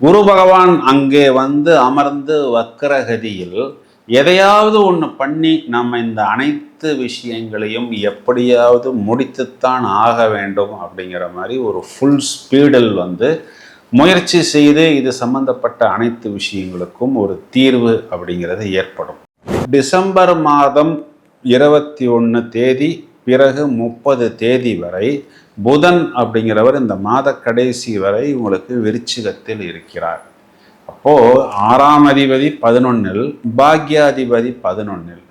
குரு பகவான் அங்கே வந்து அமர்ந்து வக்கரகதியில் எதையாவது ஒன்று பண்ணி நம்ம இந்த அனைத்து விஷயங்களையும் எப்படியாவது முடித்துத்தான் ஆக வேண்டும் அப்படிங்கிற மாதிரி ஒரு ஃபுல் ஸ்பீடில் வந்து முயற்சி செய்து இது சம்பந்தப்பட்ட அனைத்து விஷயங்களுக்கும் ஒரு தீர்வு அப்படிங்கிறது ஏற்படும். டிசம்பர் மாதம் இருபத்தி ஒன்று தேதி பிறகு முப்பது தேதி வரை புதன் அப்படிங்கிறவர் இந்த மாத கடைசி வரை உங்களுக்கு விருச்சிகத்தில் இருக்கிறார். அப்போது ஆறாம் அதிபதி பதினொன்னில் பாக்யாதிபதி பதினொன்னில்.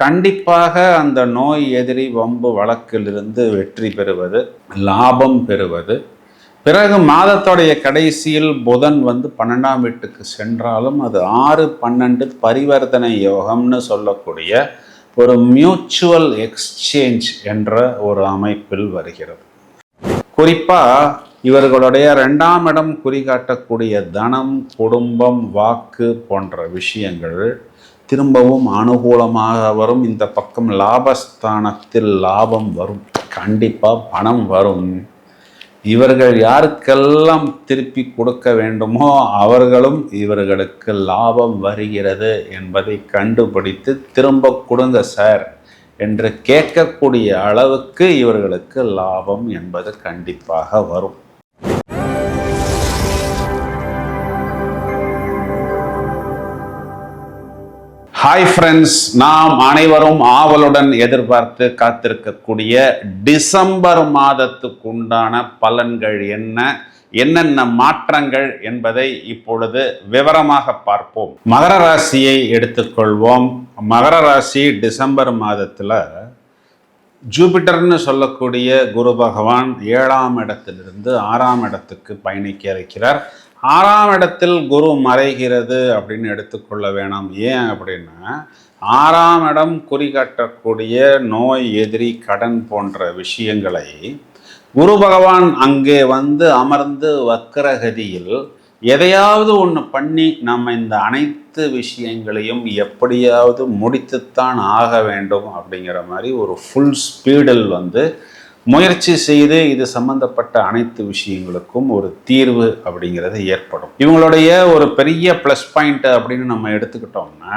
கண்டிப்பாக அந்த நோய் எதிரி வம்பு வழக்கிலிருந்து வெற்றி பெறுவது லாபம் பெறுவது. பிறகு மாதத்துடைய கடைசியில் புதன் வந்து பன்னெண்டாம் வீட்டுக்கு சென்றாலும் அது ஆறு பன்னெண்டு பரிவர்த்தனை யோகம்னு சொல்லக்கூடிய ஒரு மியூச்சுவல் எக்ஸ்சேஞ்ச் என்ற ஒரு அமைப்பில் வருகிறது. குறிப்பாக இவர்களுடைய ரெண்டாம் இடம் குறிகாட்டக்கூடிய தனம் குடும்பம் வாக்கு போன்ற விஷயங்கள் திரும்பவும் அனுகூலமாக வரும். இந்த பக்கம் லாபஸ்தானத்தில் லாபம் வரும். கண்டிப்பாக பணம் வரும். இவர்கள் யாருக்கெல்லாம் திருப்பி கொடுக்க வேண்டுமோ அவர்களும் இவர்களுக்கு லாபம் வருகிறது என்பதை கண்டுபிடித்து திரும்ப கொடுங்க சார். என்று கேட்கக்கூடிய அளவுக்கு இவர்களுக்கு லாபம் என்பது கண்டிப்பாக வரும். ஹாய் ஃப்ரெண்ட்ஸ் நாம் அனைவரும் ஆவலுடன் எதிர்பார்த்து காத்திருக்கக்கூடிய டிசம்பர் மாதத்துக்குண்டான பலன்கள் என்ன என்னென்ன மாற்றங்கள் என்பதை இப்பொழுது விவரமாக பார்ப்போம். மகர ராசியை எடுத்துக்கொள்வோம். மகர ராசி டிசம்பர் மாதத்தில் ஜூபிட்டர்னு சொல்லக்கூடிய குரு பகவான் ஏழாம் இடத்திலிருந்து ஆறாம் இடத்துக்கு பயணிக்க இருக்கிறார். ஆறாம் இடத்தில் குரு மறைகிறது அப்படின்னு எடுத்துக்கொள்ள வேணாம். ஏன் அப்படின்னா ஆறாம் இடம் குறிகாட்டக்கூடிய நோய் எதிரி கடன் போன்ற விஷயங்களை குரு பகவான் அங்கே வந்து அமர்ந்து வக்கரகதியில் எதையாவது ஒன்று பண்ணி நம்ம இந்த அனைத்து விஷயங்களையும் எப்படியாவது முடித்துத்தான் ஆக வேண்டும் அப்படிங்கிற மாதிரி ஒரு ஃபுல் ஸ்பீடில் வந்து முயற்சி செய்து இது சம்பந்தப்பட்ட அனைத்து விஷயங்களுக்கும் ஒரு தீர்வு அப்படிங்கிறது ஏற்படும். இவங்களுடைய ஒரு பெரிய ப்ளஸ் பாயிண்ட் அப்படின்னு நம்ம எடுத்துக்கிட்டோம்னா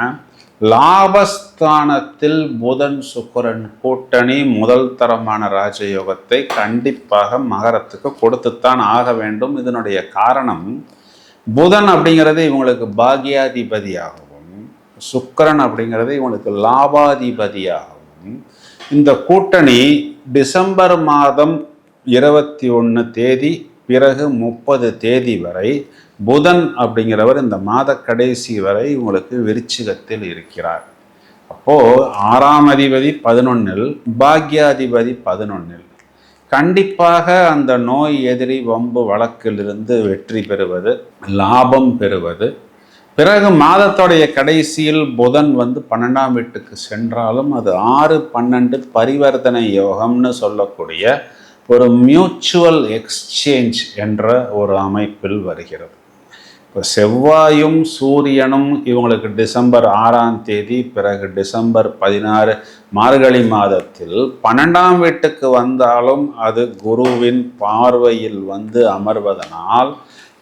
லாபஸ்தானத்தில் புதன் சுக்கரன் கூட்டணி முதல் தரமான ராஜயோகத்தை கண்டிப்பாக மகரத்துக்கு கொடுத்துத்தான் ஆக வேண்டும். இதனுடைய காரணம் புதன் அப்படிங்கிறது இவங்களுக்கு பாக்யாதிபதியாகவும் சுக்கரன் அப்படிங்கிறது இவங்களுக்கு லாபாதிபதியாகவும். இந்த கூட்டணி டிசம்பர் மாதம் இருபத்தி ஒன்று தேதி பிறகு முப்பது தேதி வரை புதன் அப்படிங்கிறவர் இந்த மாத கடைசி வரை உங்களுக்கு விருச்சிகத்தில் இருக்கிறார். அப்போது ஆறாம் அதிபதி பதினொன்னில் பாக்யாதிபதி பதினொன்னில். கண்டிப்பாக அந்த நோய் எதிரி வம்பு வழக்கிலிருந்து வெற்றி பெறுவது லாபம் பெறுவது. பிறகு மாதத்துடைய கடைசியில் புதன் வந்து பன்னெண்டாம் வீட்டுக்கு சென்றாலும் அது ஆறு பன்னெண்டு பரிவர்த்தனை யோகம்னு சொல்லக்கூடிய ஒரு மியூச்சுவல் எக்ஸ்சேஞ்ச் என்ற ஒரு அமைப்பில் வருகிறது. இப்போ செவ்வாயும் சூரியனும் இவங்களுக்கு டிசம்பர் ஆறாம் தேதி பிறகு டிசம்பர் பதினாறு மார்கழி மாதத்தில் பன்னெண்டாம் வீட்டுக்கு வந்தாலும் அது குருவின் பார்வையில் வந்து அமர்வதனால்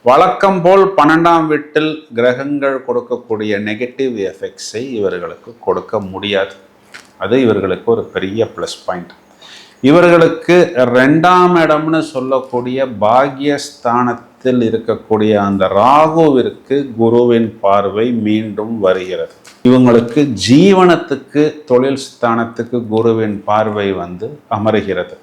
வழக்கம் போல் பன்னெண்டாம் வீட்டில் கிரகங்கள் கொடுக்கக்கூடிய நெகட்டிவ் எஃபெக்ட்ஸை இவர்களுக்கு கொடுக்க முடியாது. அது இவர்களுக்கு ஒரு பெரிய ப்ளஸ் பாயிண்ட் இவர்களுக்கு ரெண்டாம் இடம்னு சொல்லக்கூடிய பாக்யஸ்தானத்தில் இருக்கக்கூடிய அந்த ராகுவிற்கு குருவின் பார்வை மீண்டும் வருகிறது. இவங்களுக்கு ஜீவனத்துக்கு தொழில் ஸ்தானத்துக்கு குருவின் பார்வை வந்து அமருகிறது.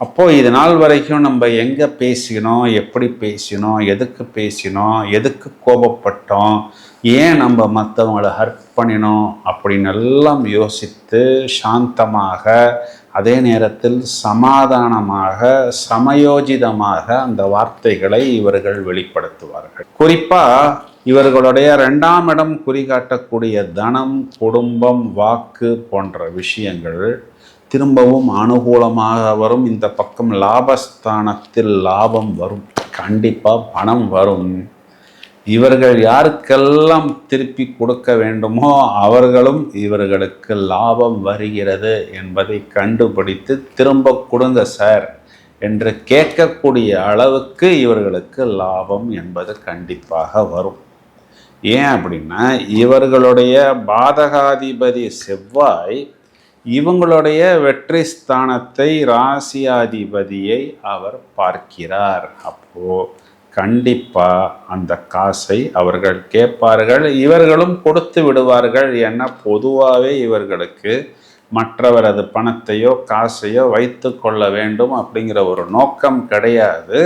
அப்போது இது நாள் வரைக்கும் நம்ம எங்கே பேசினோம் எப்படி பேசினோம் எதுக்கு பேசினோம் எதுக்கு கோபப்பட்டோம் ஏன் நம்ம மற்றவங்களை ஹர்ட் பண்ணினோம் அப்படின்னு எல்லாம் யோசித்து சாந்தமாக அதே நேரத்தில் சமாதானமாக சமயோஜிதமாக அந்த வார்த்தைகளை இவர்கள் வெளிப்படுத்துவார்கள். குறிப்பாக இவர்களுடைய ரெண்டாம் இடம் குறிகாட்டக்கூடிய தனம் குடும்பம் வாக்கு போன்ற விஷயங்கள் திரும்பவும் அனுகூலமாக வரும். இந்த பக்கம் லாபஸ்தானத்தில் லாபம் வரும். கண்டிப்பாக பணம் வரும். இவர்கள் யாருக்கெல்லாம் திருப்பி கொடுக்க வேண்டுமோ அவர்களும் இவர்களுக்கு லாபம் வருகிறது என்பதை கண்டுபிடித்து திரும்ப கொடுங்க சார் என்று கேட்கக்கூடிய அளவுக்கு இவர்களுக்கு லாபம் என்பது கண்டிப்பாக வரும். ஏன் அப்படின்னா இவர்களுடைய பாதகாதிபதி செவ்வாய் இவங்களுடைய வெற்றி ஸ்தானத்தை ராசியாதிபதியை அவர் பார்க்கிறார். அப்போது கண்டிப்பாக அந்த காசை அவர்கள் கேட்பார்கள் இவர்களும் கொடுத்து விடுவார்கள் என பொதுவாகவே இவர்களுக்கு மற்றவரது பணத்தையோ காசையோ வைத்து கொள்ள வேண்டும் அப்படிங்கிற ஒரு நோக்கம் கிடையாது.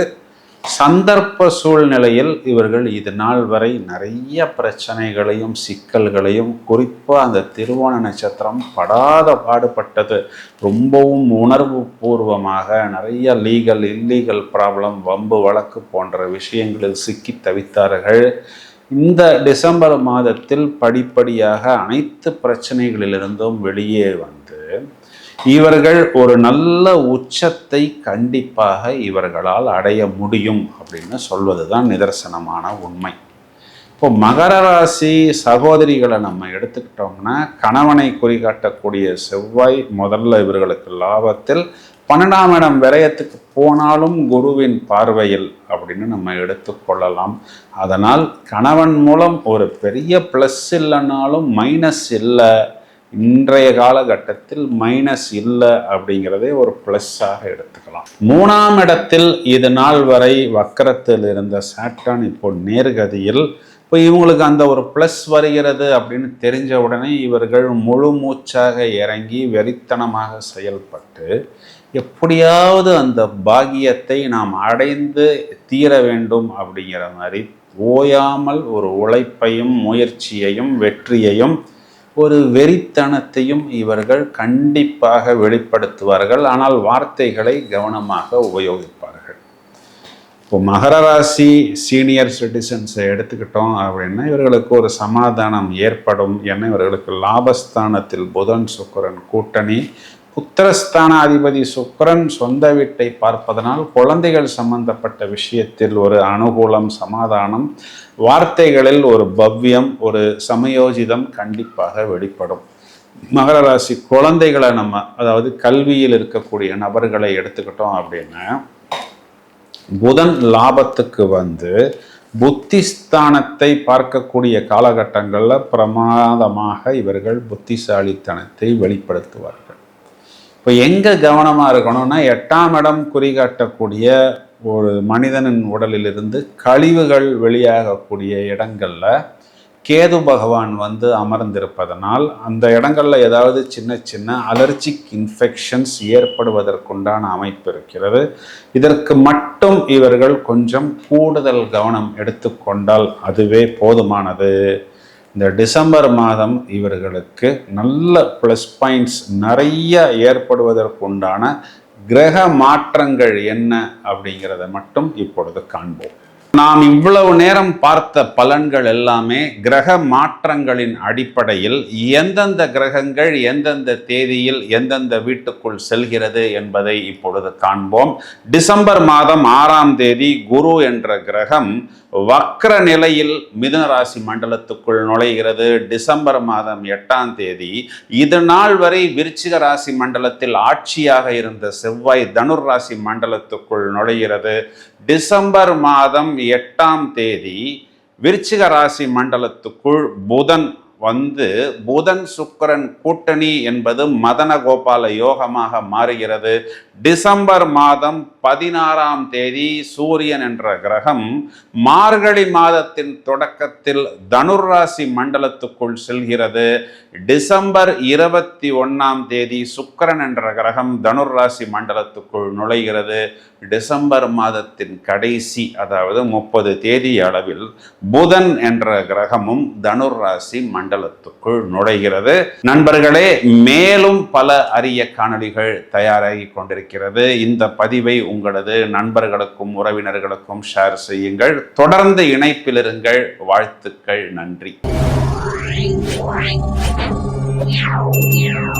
சந்தர்ப்ப சூழ்நிலையில் இவர்கள் இது நாள் வரை நிறைய பிரச்சனைகளையும் சிக்கல்களையும் குறிப்பாக அந்த திருவோண நட்சத்திரம் படாத பாடுபட்டது. ரொம்பவும் உணர்வு பூர்வமாக நிறைய லீகல் இல்லீகல் ப்ராப்ளம் வம்பு வழக்கு போன்ற விஷயங்களில் சிக்கி தவித்தார்கள். இந்த டிசம்பர் மாதத்தில் படிப்படியாக அனைத்து பிரச்சனைகளிலிருந்தும் வெளியே வந்து இவர்கள் ஒரு நல்ல உச்சத்தை கண்டிப்பாக இவர்களால் அடைய முடியும் அப்படின்னு சொல்வது தான் நிதர்சனமான உண்மை. இப்போ மகர ராசி சகோதரிகளை நம்ம எடுத்துக்கிட்டோம்னா கணவனை குறிகாட்டக்கூடிய செவ்வாய் முதல்ல இவர்களுக்கு லாபத்தில் பன்னெண்டாம் இடம் விரயத்துக்கு போனாலும் குருவின் பார்வையில் அப்படின்னு நம்ம எடுத்துக்கொள்ளலாம் அதனால் கணவன் மூலம் ஒரு பெரிய ப்ளஸ் இல்லைனாலும் மைனஸ் இல்லை இன்றைய காலகட்டத்தில் மைனஸ் இல்லை அப்படிங்கிறதே ஒரு ப்ளஸ்ஸாக எடுத்துக்கலாம். மூணாம் இடத்தில் இது நாள் வரை வக்கரத்தில் இருந்த சாட்டான் இப்போ நேர்கதியில் இப்போ இவங்களுக்கு அந்த ஒரு ப்ளஸ் வருகிறது அப்படின்னு தெரிஞ்ச உடனே இவர்கள் முழு மூச்சாக இறங்கி வெறித்தனமாக செயல்பட்டு எப்படியாவது அந்த பாகியத்தை நாம் அடைந்து தீர வேண்டும் அப்படிங்கிற மாதிரி ஓயாமல் ஒரு உழைப்பையும் முயற்சியையும் வெற்றியையும் ஒரு வெறித்தனத்தையும் இவர்கள் கண்டிப்பாக வெளிப்படுத்துவார்கள். ஆனால் வார்த்தைகளை கவனமாக உபயோகிப்பார்கள். இப்போ மகர ராசி சீனியர் சிட்டிசன்ஸை எடுத்துக்கிட்டோம் அப்படின்னா இவர்களுக்கு ஒரு சமாதானம் ஏற்படும் ஏன்னா இவர்களுக்கு லாபஸ்தானத்தில் புதன் சுக்கரன் கூட்டணி புத்திரஸ்தானாதிபதி சுக்கரன் சொந்த வீட்டை பார்ப்பதனால் குழந்தைகள் சம்பந்தப்பட்ட விஷயத்தில் ஒரு அனுகூலம் சமாதானம் வார்த்தைகளில் ஒரு பவ்யம் ஒரு சமயோஜிதம் கண்டிப்பாக வெளிப்படும். மகர ராசி குழந்தைகளை நம்ம அதாவது கல்வியில் இருக்கக்கூடிய நபர்களை எடுத்துக்கிட்டோம் அப்படின்னா புதன் லாபத்துக்கு வந்து புத்திஸ்தானத்தை பார்க்கக்கூடிய காலகட்டங்களில் பிரமாதமாக இவர்கள் புத்திசாலித்தனத்தை வெளிப்படுத்துவார்கள். இப்போ எங்கே கவனமாக இருக்கணும்னா எட்டாம் இடம் குறிகாட்டக்கூடிய ஒரு மனிதனின் உடலிலிருந்து கழிவுகள் வெளியாகக்கூடிய இடங்களில் கேது பகவான் வந்து அமர்ந்திருப்பதனால் அந்த இடங்களில் ஏதாவது சின்ன சின்ன அலர்ஜிக் இன்ஃபெக்ஷன்ஸ் ஏற்படுவதற்குண்டான அமைப்பு இருக்கிறது. இதற்கு மட்டும் இவர்கள் கொஞ்சம் கூடுதல் கவனம் எடுத்துக்கொண்டால் அதுவே போதுமானது. இந்த டிசம்பர் மாதம் இவர்களுக்கு நல்ல ப்ளஸ் பாயிண்ட்ஸ் நிறைய ஏற்படுவதற்குண்டான கிரக மாற்றங்கள் என்ன அப்படிங்கிறத மட்டும் இப்பொழுது காண்போம். நாம் இவ்வளவு நேரம் பார்த்த பலன்கள் எல்லாமே கிரக மாற்றங்களின் அடிப்படையில் எந்தெந்த கிரகங்கள் எந்தெந்த தேதியில் எந்தெந்த வீட்டுக்குள் செல்கிறது என்பதை இப்பொழுது காண்போம். டிசம்பர் மாதம் ஆறாம் தேதி குரு என்ற கிரகம் வக்ர நிலையில் மிதுனராசி மண்டலத்துக்குள் நுழைகிறது. டிசம்பர் மாதம் எட்டாம் தேதி இது நாள் வரை விருச்சிக ராசி மண்டலத்தில் ஆட்சியாக இருந்த செவ்வாய் தனுர் ராசி மண்டலத்துக்குள் நுழைகிறது. டிசம்பர் மாதம் எட்டாம் தேதி விருச்சிக ராசி மண்டலத்துக்குள் புதன் வந்து புதன் சுக்கரன் கூட்டணி என்பது மதன கோபால யோகமாக மாறுகிறது. டிசம்பர் மாதம் பதினாறாம் தேதி சூரியன் என்ற கிரகம் மார்கழி மாதத்தின் தொடக்கத்தில் தனுர்ராசி மண்டலத்துக்குள் செல்கிறது. டிசம்பர் இருபத்தி ஒன்றாம் தேதி சுக்கரன் என்ற கிரகம் தனுர்ராசி மண்டலத்துக்குள் நுழைகிறது. டிசம்பர் மாதத்தின் கடைசி அதாவது முப்பது தேதி அளவில் புதன் என்ற கிரகமும் தனுர்ராசி மண்டலத்துக்குள் நுழைகிறது. நண்பர்களே மேலும் பல அரிய காணொலிகள் தயாராகி கொண்டிருக்கிறது. இந்த பதிவை உங்களது நண்பர்களுக்கும் உறவினர்களுக்கும் ஷேர் செய்யுங்கள். தொடர்ந்து இணைப்பில் இருங்கள். வாழ்த்துக்கள் நன்றி.